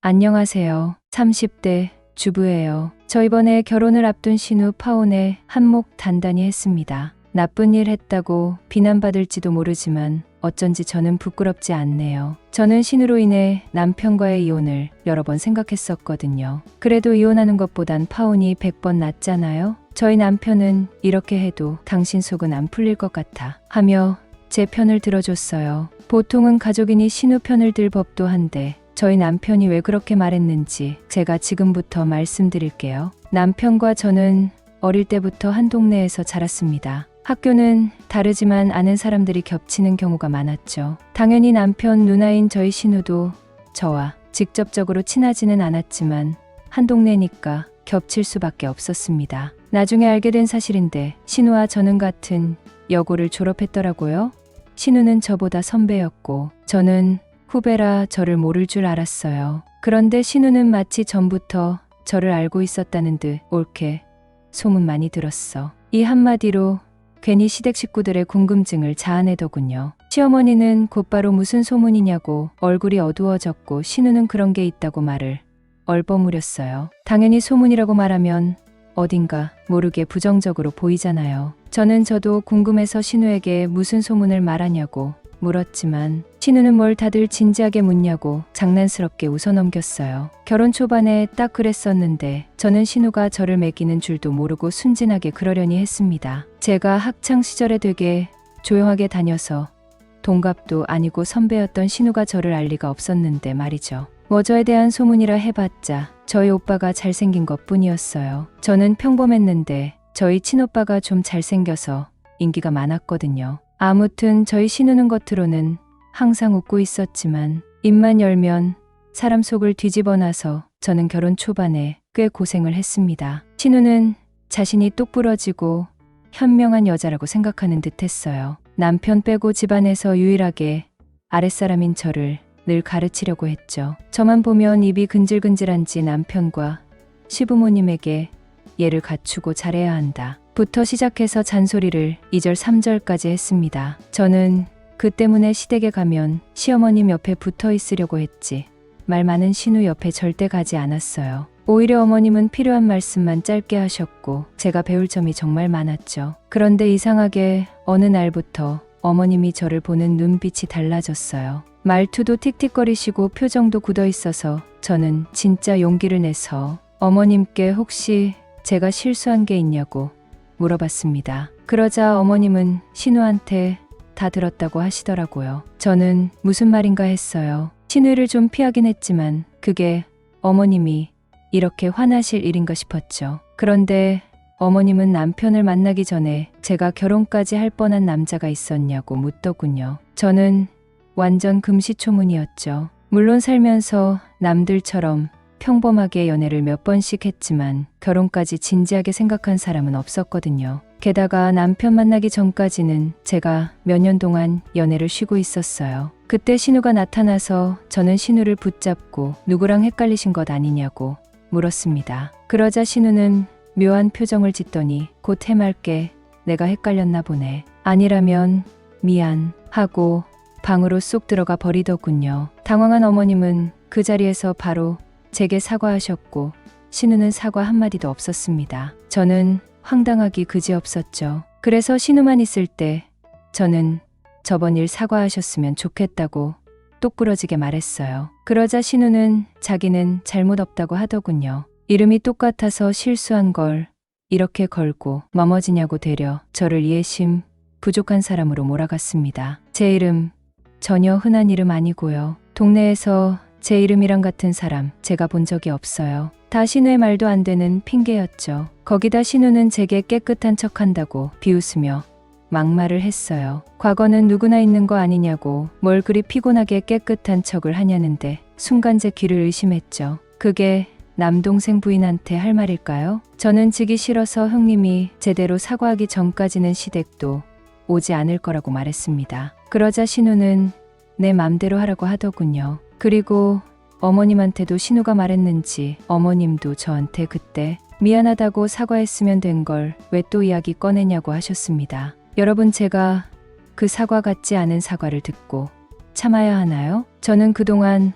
안녕하세요. 30대 주부예요. 저 이번에 결혼을 앞둔 신우 파혼에 한몫 단단히 했습니다. 나쁜 일 했다고 비난받을지도 모르지만 어쩐지 저는 부끄럽지 않네요. 저는 신우로 인해 남편과의 이혼을 여러 번 생각했었거든요. 그래도 이혼하는 것보단 파혼이 100번 낫잖아요. 저희 남편은 이렇게 해도 당신 속은 안 풀릴 것 같아 하며 제 편을 들어줬어요. 보통은 가족이니 신우 편을 들 법도 한데 저희 남편이 왜 그렇게 말했는지 제가 지금부터 말씀드릴게요. 남편과 저는 어릴 때부터 한 동네에서 자랐습니다. 학교는 다르지만 아는 사람들이 겹치는 경우가 많았죠. 당연히 남편 누나인 저희 신우도 저와 직접적으로 친하지는 않았지만 한 동네니까 겹칠 수밖에 없었습니다. 나중에 알게 된 사실인데 신우와 저는 같은 여고를 졸업했더라고요. 신우는 저보다 선배였고 저는 후배라 저를 모를 줄 알았어요. 그런데 신우는 마치 전부터 저를 알고 있었다는 듯 옳게 소문 많이 들었어. 이 한마디로 괜히 시댁 식구들의 궁금증을 자아내더군요. 시어머니는 곧바로 무슨 소문이냐고 얼굴이 어두워졌고 신우는 그런 게 있다고 말을 얼버무렸어요. 당연히 소문이라고 말하면 어딘가 모르게 부정적으로 보이잖아요. 저는 저도 궁금해서 신우에게 무슨 소문을 말하냐고 물었지만 신우는 뭘 다들 진지하게 묻냐고 장난스럽게 웃어 넘겼어요. 결혼 초반에 딱 그랬었는데 저는 신우가 저를 매기는 줄도 모르고 순진하게 그러려니 했습니다. 제가 학창 시절에 되게 조용하게 다녀서 동갑도 아니고 선배였던 신우가 저를 알 리가 없었는데 말이죠. 뭐 저에 대한 소문이라 해봤자 저희 오빠가 잘생긴 것 뿐이었어요. 저는 평범했는데 저희 친오빠가 좀 잘생겨서 인기가 많았거든요. 아무튼 저희 신우는 겉으로는 항상 웃고 있었지만 입만 열면 사람 속을 뒤집어 놔서 저는 결혼 초반에 꽤 고생을 했습니다. 신우는 자신이 똑부러지고 현명한 여자라고 생각하는 듯 했어요. 남편 빼고 집안에서 유일하게 아랫사람인 저를 늘 가르치려고 했죠. 저만 보면 입이 근질근질한지 남편과 시부모님에게 예를 갖추고 잘해야 한다. 부터 시작해서 잔소리를 2절 3절까지 했습니다. 저는 그 때문에 시댁에 가면 시어머님 옆에 붙어 있으려고 했지. 말 많은 신우 옆에 절대 가지 않았어요. 오히려 어머님은 필요한 말씀만 짧게 하셨고 제가 배울 점이 정말 많았죠. 그런데 이상하게 어느 날부터 어머님이 저를 보는 눈빛이 달라졌어요. 말투도 틱틱거리시고 표정도 굳어 있어서 저는 진짜 용기를 내서 어머님께 혹시 제가 실수한 게 있냐고 물어봤습니다. 그러자 어머님은 신우한테 다 들었다고 하시더라고요. 저는 무슨 말인가 했어요. 신우를 좀 피하긴 했지만 그게 어머님이 이렇게 화나실 일인가 싶었죠. 그런데 어머님은 남편을 만나기 전에 제가 결혼까지 할 뻔한 남자가 있었냐고 묻더군요. 저는 완전 금시초문이었죠. 물론 살면서 남들처럼 평범하게 연애를 몇 번씩 했지만 결혼까지 진지하게 생각한 사람은 없었거든요. 게다가 남편 만나기 전까지는 제가 몇 년 동안 연애를 쉬고 있었어요. 그때 신우가 나타나서 저는 신우를 붙잡고 누구랑 헷갈리신 것 아니냐고 물었습니다. 그러자 신우는 묘한 표정을 짓더니 곧 해맑게 내가 헷갈렸나 보네. 아니라면 미안 하고 방으로 쏙 들어가 버리더군요. 당황한 어머님은 그 자리에서 바로 제게 사과하셨고 신우는 사과 한마디도 없었습니다. 저는 황당하기 그지없었죠. 그래서 신우만 있을 때 저는 저번 일 사과하셨으면 좋겠다고 똑부러지게 말했어요. 그러자 신우는 자기는 잘못 없다고 하더군요. 이름이 똑같아서 실수한 걸 이렇게 걸고 머머지냐고 되려 저를 이해심 부족한 사람으로 몰아갔습니다. 제 이름 전혀 흔한 이름 아니고요. 동네에서 제 이름이랑 같은 사람 제가 본 적이 없어요. 다 신우의 말도 안 되는 핑계였죠. 거기다 신우는 제게 깨끗한 척 한다고 비웃으며 막말을 했어요. 과거는 누구나 있는 거 아니냐고 뭘 그리 피곤하게 깨끗한 척을 하냐는데 순간 제 귀를 의심했죠. 그게 남동생 부인한테 할 말일까요? 저는 지기 싫어서 형님이 제대로 사과하기 전까지는 시댁도 오지 않을 거라고 말했습니다. 그러자 신우는 내 맘대로 하라고 하더군요. 그리고 어머님한테도 신우가 말했는지 어머님도 저한테 그때 미안하다고 사과했으면 된 걸 왜 또 이야기 꺼내냐고 하셨습니다. 여러분 제가 그 사과 같지 않은 사과를 듣고 참아야 하나요? 저는 그동안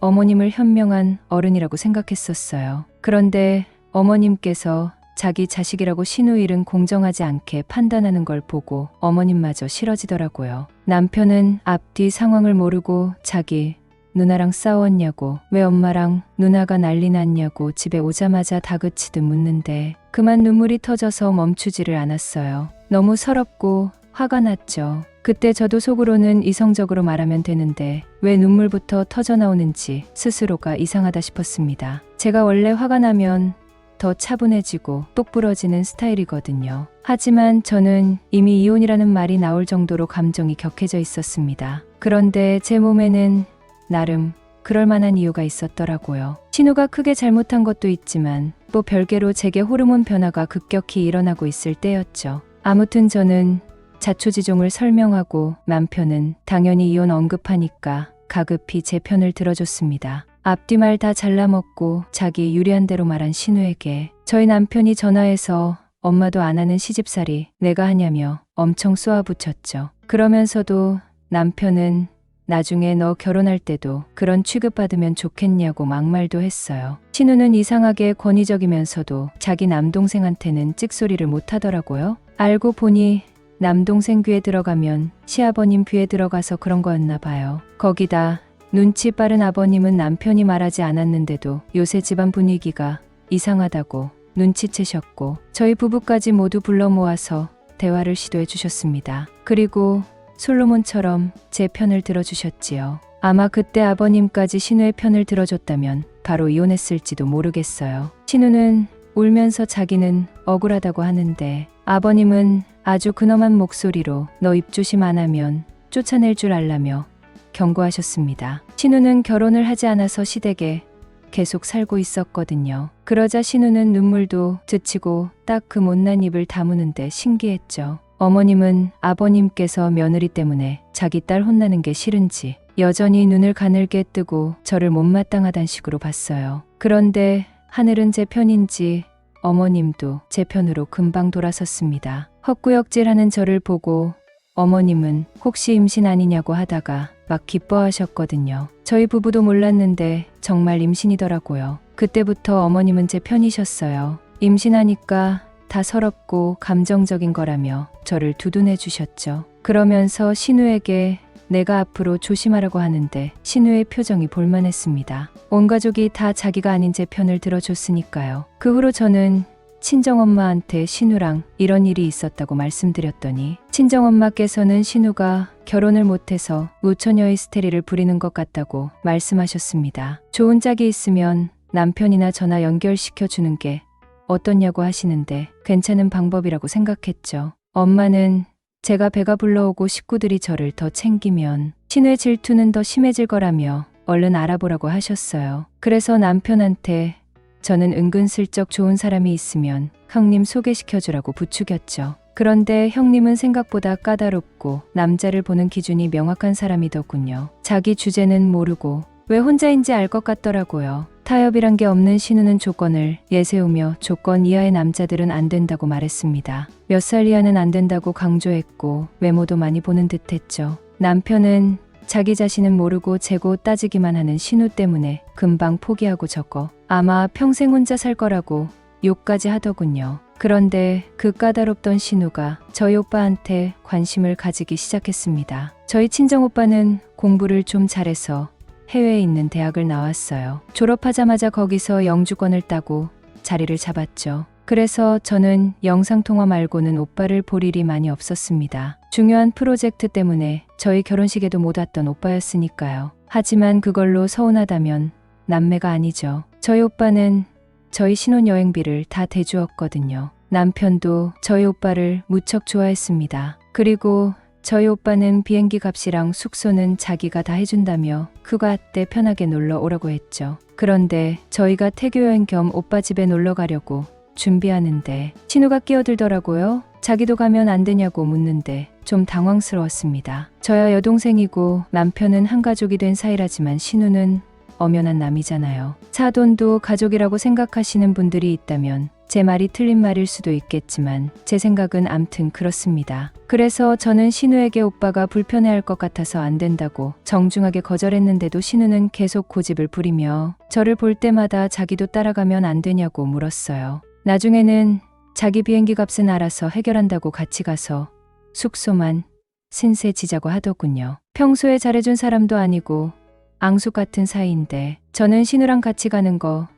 어머님을 현명한 어른이라고 생각했었어요. 그런데 어머님께서 자기 자식이라고 신우 일은 공정하지 않게 판단하는 걸 보고 어머님마저 싫어지더라고요. 남편은 앞뒤 상황을 모르고 자기 누나랑 싸웠냐고 왜 엄마랑 누나가 난리 났냐고 집에 오자마자 다그치듯 묻는데 그만 눈물이 터져서 멈추지를 않았어요. 너무 서럽고 화가 났죠. 그때 저도 속으로는 이성적으로 말하면 되는데 왜 눈물부터 터져 나오는지 스스로가 이상하다 싶었습니다. 제가 원래 화가 나면 더 차분해지고 똑부러지는 스타일이거든요. 하지만 저는 이미 이혼이라는 말이 나올 정도로 감정이 격해져 있었습니다. 그런데 제 몸에는 나름 그럴 만한 이유가 있었더라고요. 신우가 크게 잘못한 것도 있지만 또 별개로 제게 호르몬 변화가 급격히 일어나고 있을 때였죠. 아무튼 저는 자초지종을 설명하고 남편은 당연히 이혼 언급하니까 가급히 제 편을 들어줬습니다. 앞뒤 말 다 잘라먹고 자기 유리한 대로 말한 신우에게 저희 남편이 전화해서 엄마도 안 하는 시집살이 내가 하냐며 엄청 쏘아붙였죠. 그러면서도 남편은 나중에 너 결혼할 때도 그런 취급받으면 좋겠냐고 막말도 했어요. 신우는 이상하게 권위적이면서도 자기 남동생한테는 찍소리를 못하더라고요. 알고 보니 남동생 귀에 들어가면 시아버님 귀에 들어가서 그런 거였나 봐요. 거기다 눈치 빠른 아버님은 남편이 말하지 않았는데도 요새 집안 분위기가 이상하다고 눈치채셨고 저희 부부까지 모두 불러 모아서 대화를 시도해 주셨습니다. 그리고 솔로몬처럼 제 편을 들어주셨지요. 아마 그때 아버님까지 신우의 편을 들어줬다면 바로 이혼했을지도 모르겠어요. 신우는 울면서 자기는 억울하다고 하는데 아버님은 아주 근엄한 목소리로 너 입조심 안 하면 쫓아낼 줄 알라며 경고하셨습니다. 신우는 결혼을 하지 않아서 시댁에 계속 살고 있었거든요. 그러자 신우는 눈물도 그치고 딱 그 못난 입을 다무는데 신기했죠. 어머님은 아버님께서 며느리 때문에 자기 딸 혼나는 게 싫은지 여전히 눈을 가늘게 뜨고 저를 못마땅하단 식으로 봤어요. 그런데 하늘은 제 편인지 어머님도 제 편으로 금방 돌아섰습니다. 헛구역질하는 저를 보고 어머님은 혹시 임신 아니냐고 하다가 막 기뻐하셨거든요. 저희 부부도 몰랐는데 정말 임신이더라고요. 그때부터 어머님은 제 편이셨어요. 임신하니까 다 서럽고 감정적인 거라며 저를 두둔해 주셨죠. 그러면서 신우에게 내가 앞으로 조심하라고 하는데 신우의 표정이 볼만했습니다. 온 가족이 다 자기가 아닌 제 편을 들어줬으니까요. 그 후로 저는 친정엄마한테 신우랑 이런 일이 있었다고 말씀드렸더니 친정엄마께서는 신우가 결혼을 못해서 무처녀의 스테리를 부리는 것 같다고 말씀하셨습니다. 좋은 짝이 있으면 남편이나 전화 연결시켜 주는 게 어떻냐고 하시는데 괜찮은 방법이라고 생각했죠. 엄마는 제가 배가 불러오고 식구들이 저를 더 챙기면 신우의 질투는 더 심해질 거라며 얼른 알아보라고 하셨어요. 그래서 남편한테 저는 은근슬쩍 좋은 사람이 있으면 형님 소개시켜주라고 부추겼죠. 그런데 형님은 생각보다 까다롭고 남자를 보는 기준이 명확한 사람이더군요. 자기 주제는 모르고 왜 혼자인지 알 것 같더라고요. 타협이란 게 없는 신우는 조건을 예세우며 조건 이하의 남자들은 안 된다고 말했습니다. 몇 살 이하는 안 된다고 강조했고 외모도 많이 보는 듯 했죠. 남편은 자기 자신은 모르고 재고 따지기만 하는 신우 때문에 금방 포기하고 적어 아마 평생 혼자 살 거라고 욕까지 하더군요. 그런데 그 까다롭던 신우가 저희 오빠한테 관심을 가지기 시작했습니다. 저희 친정 오빠는 공부를 좀 잘해서 해외에 있는 대학을 나왔어요. 졸업하자마자 거기서 영주권을 따고 자리를 잡았죠. 그래서 저는 영상통화 말고는 오빠를 볼 일이 많이 없었습니다. 중요한 프로젝트 때문에 저희 결혼식에도 못 왔던 오빠였으니까요. 하지만 그걸로 서운하다면 남매가 아니죠. 저희 오빠는 저희 신혼여행비를 다 대주었거든요. 남편도 저희 오빠를 무척 좋아했습니다. 그리고 저희 오빠는 비행기 값이랑 숙소는 자기가 다 해준다며 휴가 때 편하게 놀러 오라고 했죠. 그런데 저희가 태교 여행 겸 오빠 집에 놀러 가려고 준비하는데 신우가 끼어들더라고요. 자기도 가면 안 되냐고 묻는데 좀 당황스러웠습니다. 저야 여동생이고 남편은 한 가족이 된 사이라지만 신우는 엄연한 남이잖아요. 사돈도 가족이라고 생각하시는 분들이 있다면 제 말이 틀린 말일 수도 있겠지만 제 생각은 암튼 그렇습니다. 그래서 저는 신우에게 오빠가 불편해할 것 같아서 안 된다고 정중하게 거절했는데도 신우는 계속 고집을 부리며 저를 볼 때마다 자기도 따라가면 안 되냐고 물었어요. 나중에는 자기 비행기 값은 알아서 해결한다고 같이 가서 숙소만 신세 지자고 하더군요. 평소에 잘해준 사람도 아니고 앙숙 같은 사이인데 저는 신우랑 같이 가는 거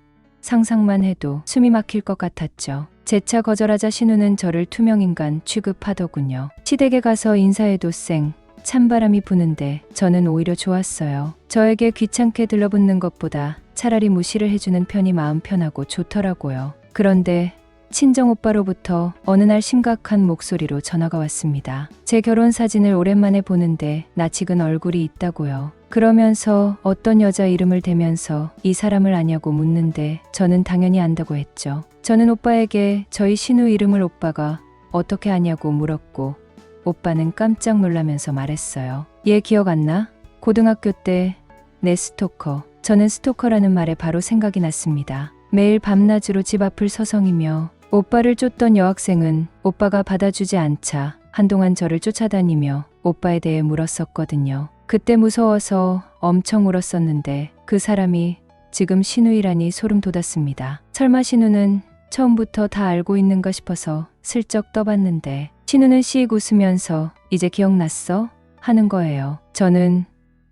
상상만 해도 숨이 막힐 것 같았죠. 재차 거절하자 신우는 저를 투명인간 취급하더군요. 시댁에 가서 인사해도 쌩 찬바람이 부는데 저는 오히려 좋았어요. 저에게 귀찮게 들러붙는 것보다 차라리 무시를 해주는 편이 마음 편하고 좋더라고요. 그런데 친정 오빠로부터 어느 날 심각한 목소리로 전화가 왔습니다. 제 결혼 사진을 오랜만에 보는데 낯익은 얼굴이 있다고요. 그러면서 어떤 여자 이름을 대면서 이 사람을 아냐고 묻는데 저는 당연히 안다고 했죠. 저는 오빠에게 저희 신우 이름을 오빠가 어떻게 아냐고 물었고 오빠는 깜짝 놀라면서 말했어요. 얘 기억 안 나? 고등학교 때 내 스토커. 저는 스토커라는 말에 바로 생각이 났습니다. 매일 밤낮으로 집 앞을 서성이며 오빠를 쫓던 여학생은 오빠가 받아주지 않자 한동안 저를 쫓아다니며 오빠에 대해 물었었거든요. 그때 무서워서 엄청 울었었는데 그 사람이 지금 신우이라니 소름 돋았습니다. 설마 신우는 처음부터 다 알고 있는가 싶어서 슬쩍 떠봤는데 신우는 씩 웃으면서 이제 기억났어? 하는 거예요. 저는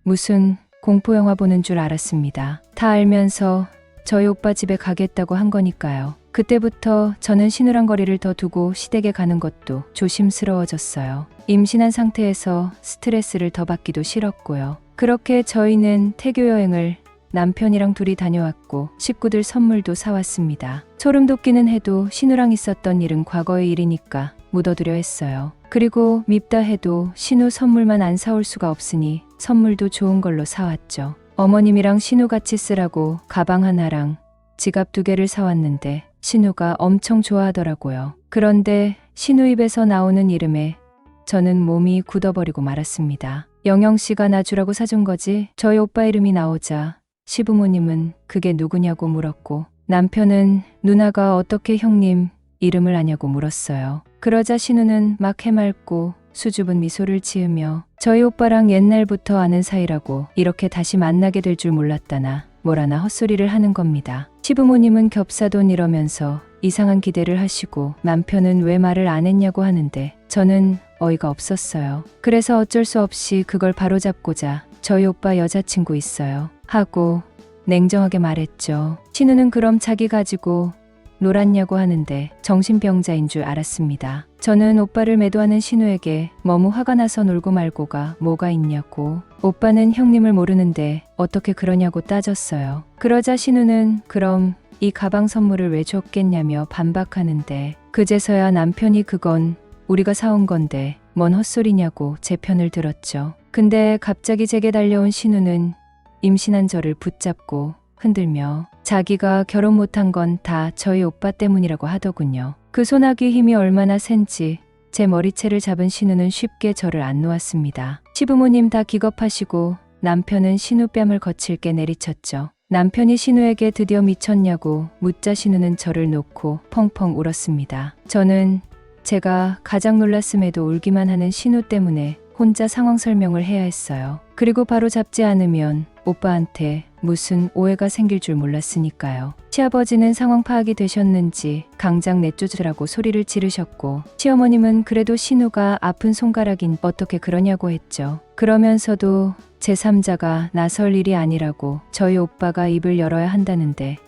무슨 공포영화 보는 줄 알았습니다. 다 알면서 저희 오빠 집에 가겠다고 한 거니까요. 그때부터 저는 신우랑 거리를 더 두고 시댁에 가는 것도 조심스러워졌어요. 임신한 상태에서 스트레스를 더 받기도 싫었고요. 그렇게 저희는 태교 여행을 남편이랑 둘이 다녀왔고 식구들 선물도 사왔습니다. 소름 돋기는 해도 신우랑 있었던 일은 과거의 일이니까 묻어두려 했어요. 그리고 밉다 해도 신우 선물만 안 사올 수가 없으니 선물도 좋은 걸로 사왔죠. 어머님이랑 신우 같이 쓰라고 가방 하나랑 지갑 두 개를 사왔는데 신우가 엄청 좋아하더라고요. 그런데 신우 입에서 나오는 이름에 저는 몸이 굳어버리고 말았습니다. 영영 씨가 나 주라고 사준 거지? 저희 오빠 이름이 나오자 시부모님은 그게 누구냐고 물었고 남편은 누나가 어떻게 형님 이름을 아냐고 물었어요. 그러자 신우는 막 해맑고 수줍은 미소를 지으며 저희 오빠랑 옛날부터 아는 사이라고 이렇게 다시 만나게 될 줄 몰랐다나 뭐라나 헛소리를 하는 겁니다. 시부모님은 겹사돈 이러면서 이상한 기대를 하시고 남편은 왜 말을 안 했냐고 하는데 저는 어이가 없었어요. 그래서 어쩔 수 없이 그걸 바로잡고자 저희 오빠 여자친구 있어요. 하고 냉정하게 말했죠. 신우는 그럼 자기 가지고 놀았냐고 하는데 정신병자인 줄 알았습니다. 저는 오빠를 매도하는 신우에게 너무 화가 나서 놀고 말고가 뭐가 있냐고. 오빠는 형님을 모르는데 어떻게 그러냐고 따졌어요. 그러자 신우는 그럼 이 가방 선물을 왜 줬겠냐며 반박하는데 그제서야 남편이 그건 우리가 사온 건데 뭔 헛소리냐고 제 편을 들었죠. 근데 갑자기 제게 달려온 신우는 임신한 저를 붙잡고 흔들며 자기가 결혼 못한 건 다 저희 오빠 때문이라고 하더군요. 그 소나기 힘이 얼마나 센지 제 머리채를 잡은 신우는 쉽게 저를 안 놓았습니다. 시부모님 다 기겁하시고 남편은 신우 뺨을 거칠게 내리쳤죠. 남편이 신우에게 드디어 미쳤냐고 묻자 신우는 저를 놓고 펑펑 울었습니다. 저는 제가 가장 놀랐음에도 울기만 하는 신우 때문에 혼자 상황 설명을 해야 했어요. 그리고 바로 잡지 않으면 오빠한테 무슨 오해가 생길 줄 몰랐으니까요. 시아버지는 상황 파악이 되셨는지 강장 내쫓으라고 소리를 지르셨고 시어머님은 그래도 신우가 아픈 손가락인 어떻게 그러냐고 했죠. 그러면서도 제3자가 나설 일이 아니라고 저희 오빠가 입을 열어야 한다는데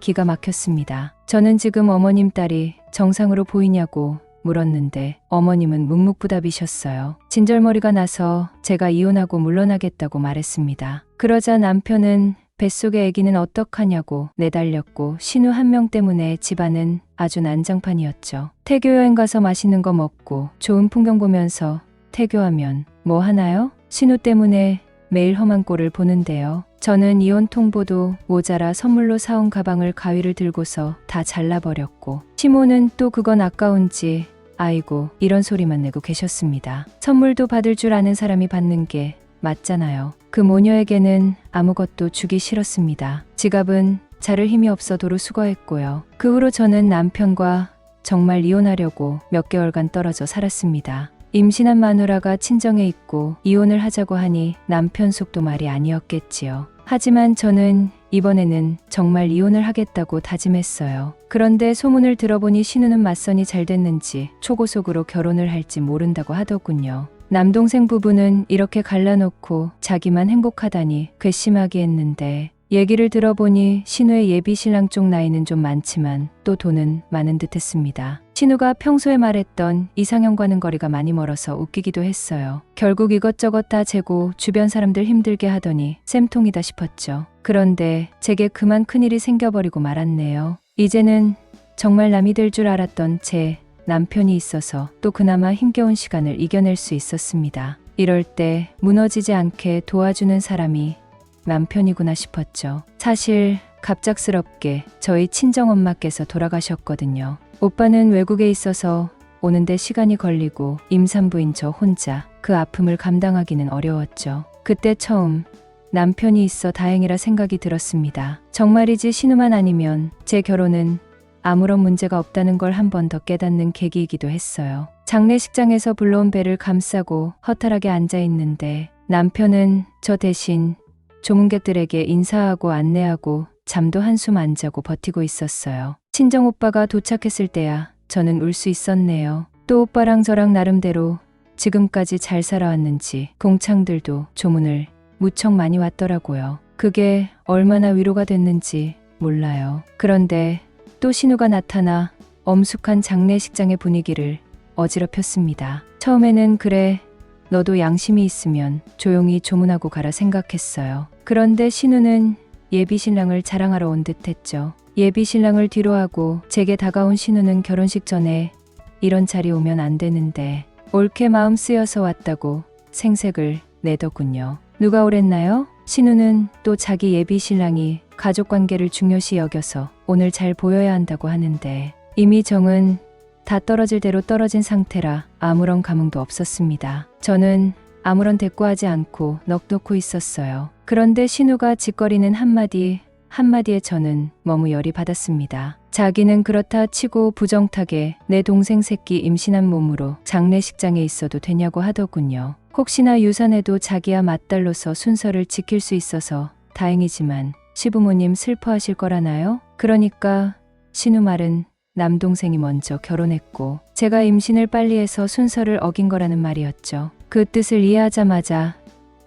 기가 막혔습니다. 저는 지금 어머님 딸이 정상으로 보이냐고 물었는데 어머님은 묵묵부답이셨어요. 진절머리가 나서 제가 이혼하고 물러나겠다고 말했습니다. 그러자 남편은 뱃속의 아기는 어떡하냐고 내달렸고 신우 한 명 때문에 집안은 아주 난장판이었죠. 태교 여행 가서 맛있는 거 먹고 좋은 풍경 보면서 태교하면 뭐 하나요? 신우 때문에 매일 험한 꼴을 보는데요. 저는 이혼 통보도 모자라 선물로 사온 가방을 가위를 들고서 다 잘라버렸고 시모는 또 그건 아까운지 아이고 이런 소리만 내고 계셨습니다. 선물도 받을 줄 아는 사람이 받는 게 맞잖아요. 그 모녀에게는 아무것도 주기 싫었습니다. 지갑은 자를 힘이 없어 도로 수거했고요. 그 후로 저는 남편과 정말 이혼하려고 몇 개월간 떨어져 살았습니다. 임신한 마누라가 친정에 있고 이혼을 하자고 하니 남편 속도 말이 아니었겠지요. 하지만 저는 이번에는 정말 이혼을 하겠다고 다짐했어요. 그런데 소문을 들어보니 신우는 맞선이 잘 됐는지 초고속으로 결혼을 할지 모른다고 하더군요. 남동생 부부는 이렇게 갈라놓고 자기만 행복하다니 괘씸하게 했는데 얘기를 들어보니 신우의 예비 신랑 쪽 나이는 좀 많지만 또 돈은 많은 듯 했습니다. 신우가 평소에 말했던 이상형과는 거리가 많이 멀어서 웃기기도 했어요. 결국 이것저것 다 재고 주변 사람들 힘들게 하더니 쌤통이다 싶었죠. 그런데 제게 그만 큰일이 생겨버리고 말았네요. 이제는 정말 남이 될 줄 알았던 제 남편이 있어서 또 그나마 힘겨운 시간을 이겨낼 수 있었습니다. 이럴 때 무너지지 않게 도와주는 사람이 남편이구나 싶었죠. 사실 갑작스럽게 저희 친정엄마께서 돌아가셨거든요. 오빠는 외국에 있어서 오는데 시간이 걸리고 임산부인 저 혼자 그 아픔을 감당하기는 어려웠죠. 그때 처음 남편이 있어 다행이라 생각이 들었습니다. 정말이지 신우만 아니면 제 결혼은 아무런 문제가 없다는 걸 한 번 더 깨닫는 계기이기도 했어요. 장례식장에서 불러온 배를 감싸고 허탈하게 앉아 있는데 남편은 저 대신 조문객들에게 인사하고 안내하고 잠도 한숨 안 자고 버티고 있었어요. 친정 오빠가 도착했을 때야 저는 울 수 있었네요. 또 오빠랑 저랑 나름대로 지금까지 잘 살아왔는지 공창들도 조문을 무척 많이 왔더라고요. 그게 얼마나 위로가 됐는지 몰라요. 그런데 또 신우가 나타나 엄숙한 장례식장의 분위기를 어지럽혔습니다. 처음에는 그래, 너도 양심이 있으면 조용히 조문하고 가라 생각했어요. 그런데 신우는 예비 신랑을 자랑하러 온 듯 했죠. 예비 신랑을 뒤로 하고 제게 다가온 신우는 결혼식 전에 이런 자리 오면 안 되는데 옳게 마음 쓰여서 왔다고 생색을 내더군요. 누가 오랬나요? 신우는 또 자기 예비 신랑이 가족 관계를 중요시 여겨서 오늘 잘 보여야 한다고 하는데 이미 정은 다 떨어질 대로 떨어진 상태라 아무런 감흥도 없었습니다. 저는 아무런 대꾸하지 않고 넋놓고 있었어요. 그런데 신우가 짓거리는 한마디 한마디에 저는 너무 열이 받았습니다. 자기는 그렇다 치고 부정타게 내 동생 새끼 임신한 몸으로 장례식장에 있어도 되냐고 하더군요. 혹시나 유산에도 자기야 맞달로서 순서를 지킬 수 있어서 다행이지만 시부모님 슬퍼하실 거라나요? 그러니까 신우 말은 남동생이 먼저 결혼했고 제가 임신을 빨리 해서 순서를 어긴 거라는 말이었죠. 그 뜻을 이해하자마자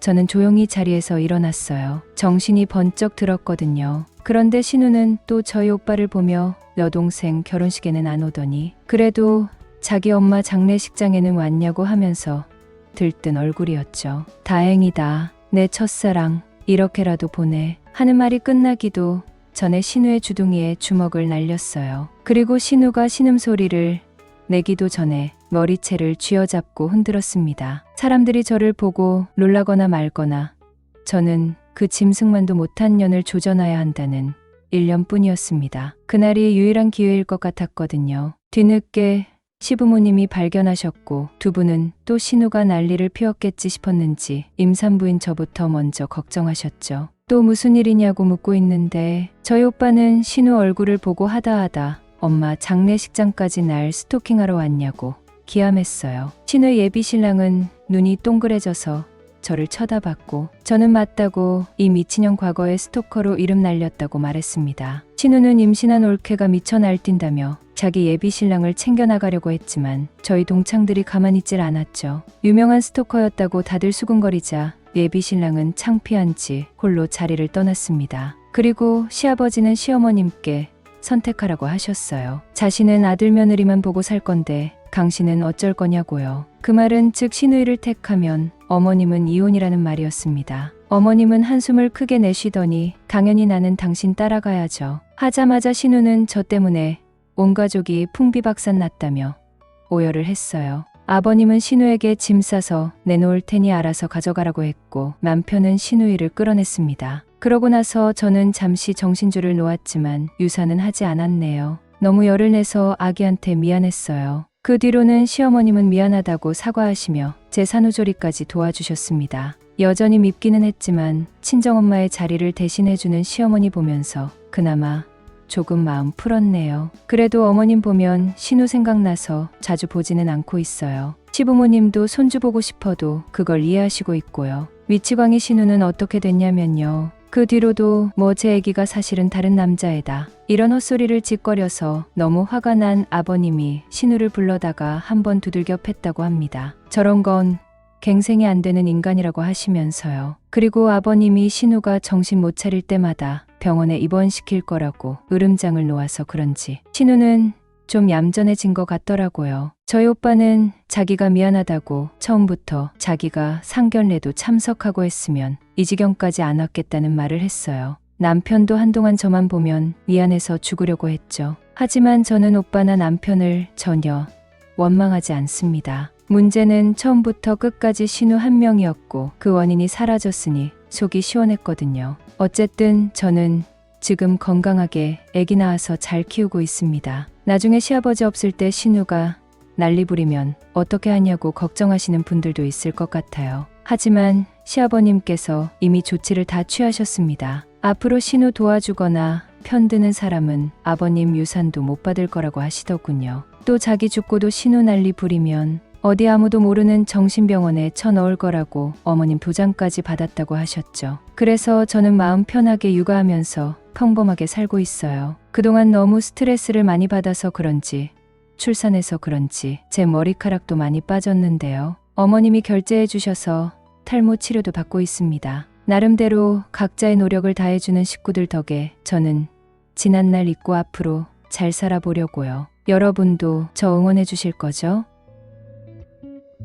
저는 조용히 자리에서 일어났어요. 정신이 번쩍 들었거든요. 그런데 신우는 또 저희 오빠를 보며 여동생 결혼식에는 안 오더니 그래도 자기 엄마 장례식장에는 왔냐고 하면서 들뜬 얼굴이었죠. 다행이다. 내 첫사랑 이렇게라도 보내 하는 말이 끝나기도 전에 신우의 주둥이에 주먹을 날렸어요. 그리고 신우가 신음소리를 내기도 전에 머리채를 쥐어잡고 흔들었습니다. 사람들이 저를 보고 놀라거나 말거나 저는 그 짐승만도 못한 년을 조져놔야 한다는 일념뿐이었습니다. 그날이 유일한 기회일 것 같았거든요. 뒤늦게 시부모님이 발견하셨고 두 분은 또 신우가 난리를 피웠겠지 싶었는지 임산부인 저부터 먼저 걱정하셨죠. 또 무슨 일이냐고 묻고 있는데 저희 오빠는 신우 얼굴을 보고 하다 하다 엄마 장례식장까지 날 스토킹하러 왔냐고 기함했어요. 신우의 예비 신랑은 눈이 동그래져서 저를 쳐다봤고 저는 맞다고 이 미친년 과거의 스토커로 이름 날렸다고 말했습니다. 신우는 임신한 올케가 미쳐 날뛴다며 자기 예비 신랑을 챙겨나가려고 했지만 저희 동창들이 가만히 있질 않았죠. 유명한 스토커였다고 다들 수군거리자 예비 신랑은 창피한지 홀로 자리를 떠났습니다. 그리고 시아버지는 시어머님께 선택하라고 하셨어요. 자신은 아들 며느리만 보고 살 건데 당신은 어쩔 거냐고요. 그 말은 즉 신우이를 택하면 어머님은 이혼이라는 말이었습니다. 어머님은 한숨을 크게 내쉬더니 당연히 나는 당신 따라가야죠. 하자마자 신우는 저 때문에 온 가족이 풍비박산 났다며 오열을 했어요. 아버님은 신우에게 짐 싸서 내놓을 테니 알아서 가져가라고 했고 남편은 신우이를 끌어냈습니다. 그러고 나서 저는 잠시 정신줄을 놓았지만 유산은 하지 않았네요. 너무 열을 내서 아기한테 미안했어요. 그 뒤로는 시어머님은 미안하다고 사과하시며 제 산후조리까지 도와주셨습니다. 여전히 밉기는 했지만 친정엄마의 자리를 대신해주는 시어머니 보면서 그나마 조금 마음 풀었네요. 그래도 어머님 보면 신우 생각나서 자주 보지는 않고 있어요. 시부모님도 손주 보고 싶어도 그걸 이해하시고 있고요. 위치광이 신우는 어떻게 됐냐면요. 그 뒤로도 뭐 제 애기가 사실은 다른 남자애다. 이런 헛소리를 짓거려서 너무 화가 난 아버님이 신우를 불러다가 한 번 두들겨 팼다고 합니다. 저런 건 갱생이 안 되는 인간이라고 하시면서요. 그리고 아버님이 신우가 정신 못 차릴 때마다 병원에 입원시킬 거라고 으름장을 놓아서 그런지 신우는 좀 얌전해진 것 같더라고요. 저희 오빠는 자기가 미안하다고 처음부터 자기가 상견례도 참석하고 했으면 이 지경까지 안 왔겠다는 말을 했어요. 남편도 한동안 저만 보면 미안해서 죽으려고 했죠. 하지만 저는 오빠나 남편을 전혀 원망하지 않습니다. 문제는 처음부터 끝까지 신우 한 명이었고 그 원인이 사라졌으니 속이 시원했거든요. 어쨌든 저는 지금 건강하게 아기 낳아서 잘 키우고 있습니다. 나중에 시아버지 없을 때 신우가 난리 부리면 어떻게 하냐고 걱정하시는 분들도 있을 것 같아요. 하지만 시아버님께서 이미 조치를 다 취하셨습니다. 앞으로 신우 도와주거나 편드는 사람은 아버님 유산도 못 받을 거라고 하시더군요. 또 자기 죽고도 신우 난리 부리면 어디 아무도 모르는 정신병원에 쳐넣을 거라고 어머님 도장까지 받았다고 하셨죠. 그래서 저는 마음 편하게 육아하면서 평범하게 살고 있어요. 그동안 너무 스트레스를 많이 받아서 그런지 출산해서 그런지 제 머리카락도 많이 빠졌는데요. 어머님이 결제해 주셔서 탈모 치료도 받고 있습니다. 나름대로 각자의 노력을 다해주는 식구들 덕에 저는 지난날 잊고 앞으로 잘 살아보려고요. 여러분도 저 응원해 주실 거죠?